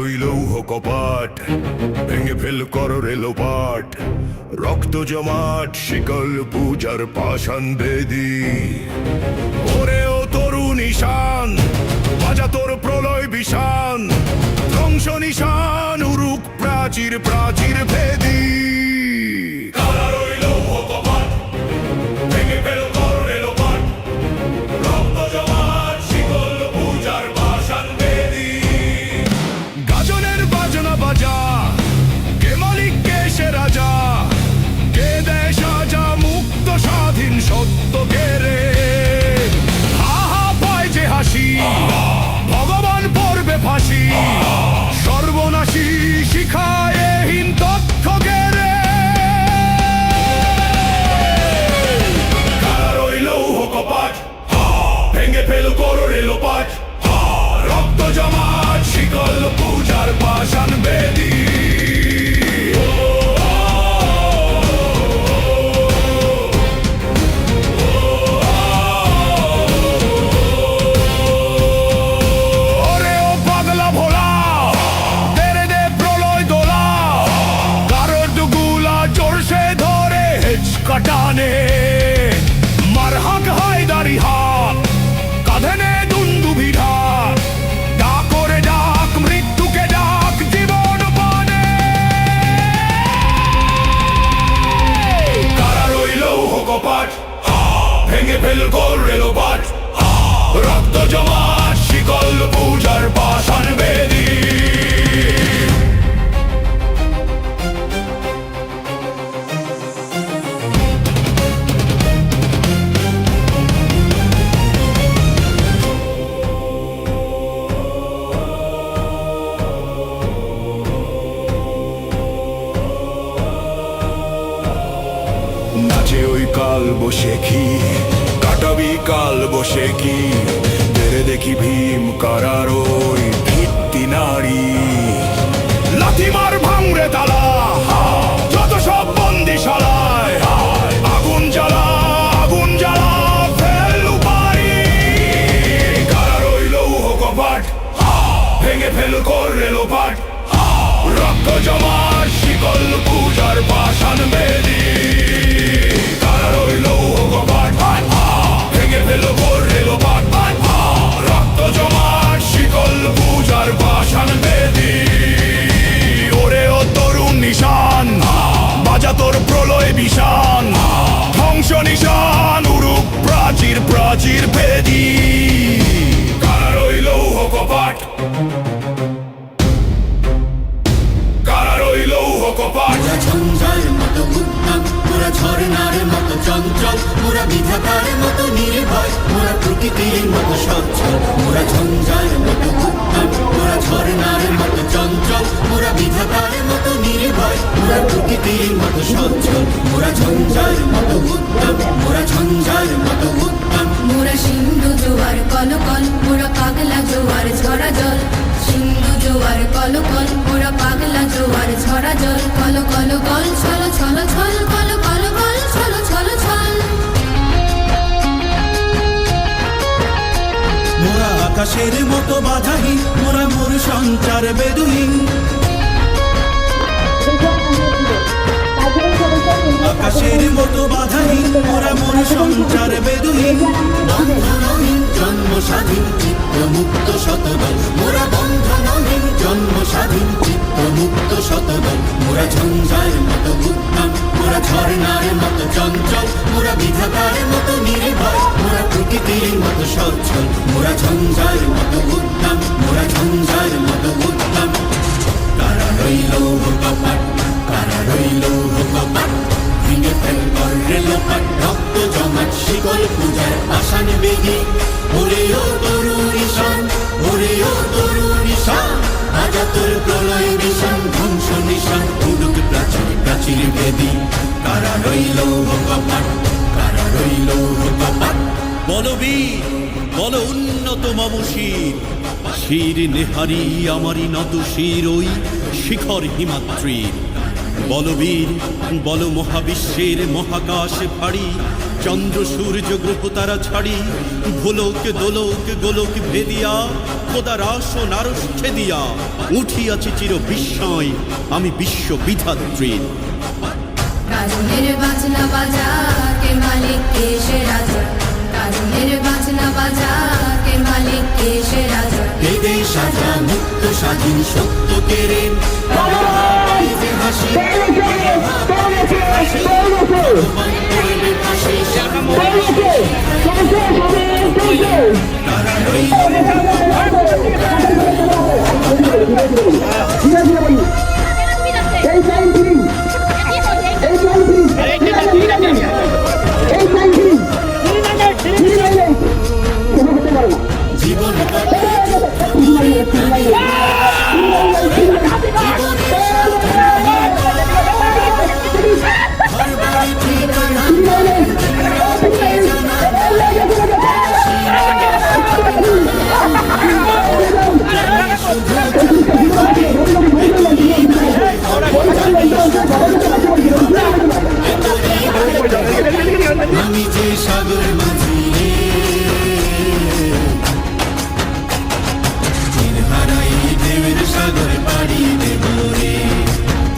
ওই লৌহ কপাট, ভেঙে ফেল কর রেলোপাট রক্ত জমাট, শিকল পূজার পাশান বেদি। ওরেও তরু নিশান, বাজা তোর প্রলয় বিশান ধ্বংস নিশান, উরুক প্রাচীর প্রাচীর ভেদী ফেলব পাঠ রক্ত জমা শিকল পূজার পাশান বেদি নাচে ওই কাল বসে কি সে কি? বেড়ে দেখি ভীম কারারোই ভিত্তি নারী। লাথিমার ভাঙরে তাল প্রকৃতির মতো সচ্ছল মোরা ঝঞ্ঝার মতো উত্তম মোরা ঝর্ণার মতো চঞ্চল। মোরা বিধাতার মতো নির্ভয়। মোরা প্রকৃতির মতো সচ্ছল মোরা ঝঞ্ঝার মতো উত্তম মোরা ঝঞ্ঝার মতো উত্তম মোরা সিন্ধু জোয়ার কলকল। মোরা পাগলা জোয়ার ঝরা জল। সিন্ধু জোয়ার কলকল। মোরা পাগলা জোয়ার ঝরা জল। কল কল কল ছল ছল ছল কল কল কল আকাশের মতো বাধাহীন, মোরা মোর সঞ্চার বেদুহীন। আকাশের মতো বাধাহীন, মোরা মোর সঞ্চার বেদুহীন। বন্ধনহীন জন্ম স্বাধীন চিত্ত মুক্ত শতদল মোরা বন্ধনহীন জন্ম স্বাধীন চিত্ত মুক্ত শতদল মোরা ঝঞ্ঝার মতো উত্তম মোরা ঝর্ণার মতো চঞ্চল। মোরা বিধাতার মতো নির্ভয় মোরা প্রকৃতির মতো সচ্ছল। মোরা ঝঞ্ঝার মতো উত্তম মোরা ঝঞ্ঝার মতো উত্তম কারা রইল কপাট কারা রইল কপাট ভেঙে ফেল রেল পাট রক্ত জমাট, শিকল পূজার আসান বেগে ওরে ও তরুণ ঈশান ওরে ও তরুণ ঈশান আজা তোর প্রলয় বিষান ধ্বংস নিশান উদুক প্রাচীর প্রাচীর ভেদি কারা রইল কপাট কারা রইল কপাট বলবীর বল, উন্নত মম শির নেহারি আমারই নত শির ওই শিখর হিমাত্রীর বলবীর বল মহাবিশ্বের মহাকাশ ফাড়ি চন্দ্র, সূর্য, গ্রহ তারা ছাড়ি। ভোলক, দোলক, গোলক ভেদিয়া খোদার আসন আরস ছেদিয়া। উঠিয়াছি চির বিস্ময়, আমি বিশ্ব বিধাত্রীর বাজনা বাজা, কে মালিক, কে সে রাজা? কাজনের বাজনা বাজা কে মালিক কে সে রাজা বেদে সাজা মুক্ত স্বাধীন সত্য কেড়ে হাসি ভগবান আমি যে সাগর মাঝি তীর হারাই ঢেউের সাগর পাড়ি দেব রে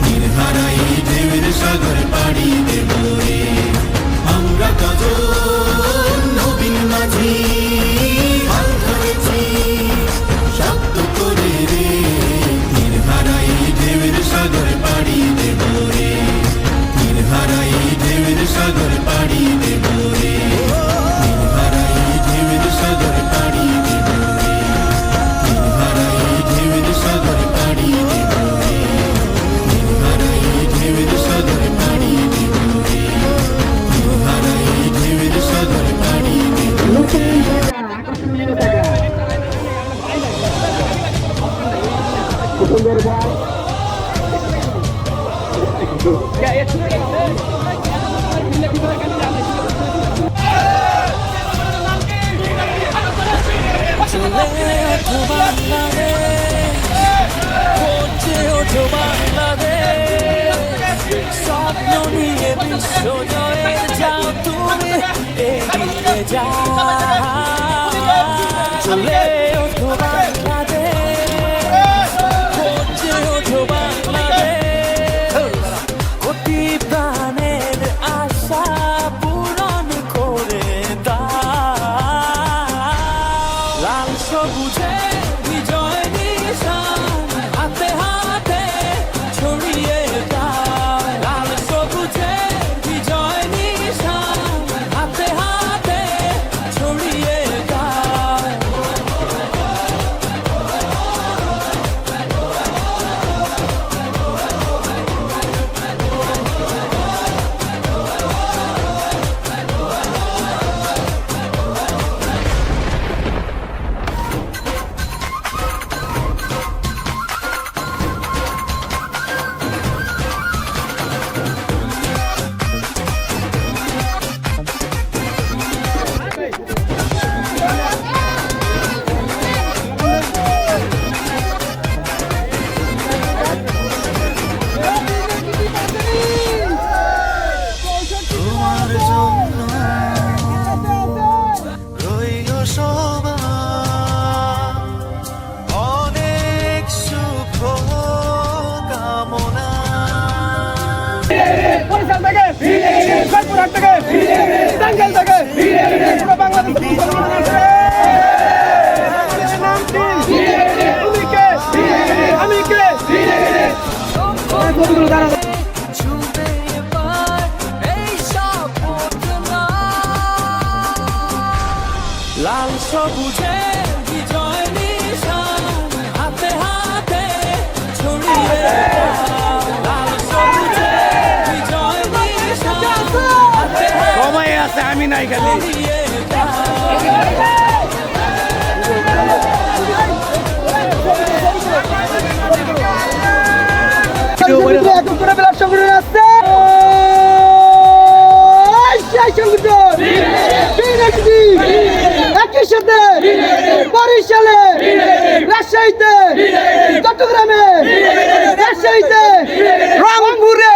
তীর হারাই ঢেউের সাগর পাড়ি দেব স্বপ্ন নিয়ে বিশ্ব জয়ে যাও তুমি এগিয়ে যাও চলে। জয়পুরহাট থেকে টাঙ্গাইল থেকে বাংলাদেশ আমি কে? আমি কে? নাই খালি। একই সাথে বরিশালে রাজশাহীতে চট্টগ্রামে রাজশাহীতে রংপুরে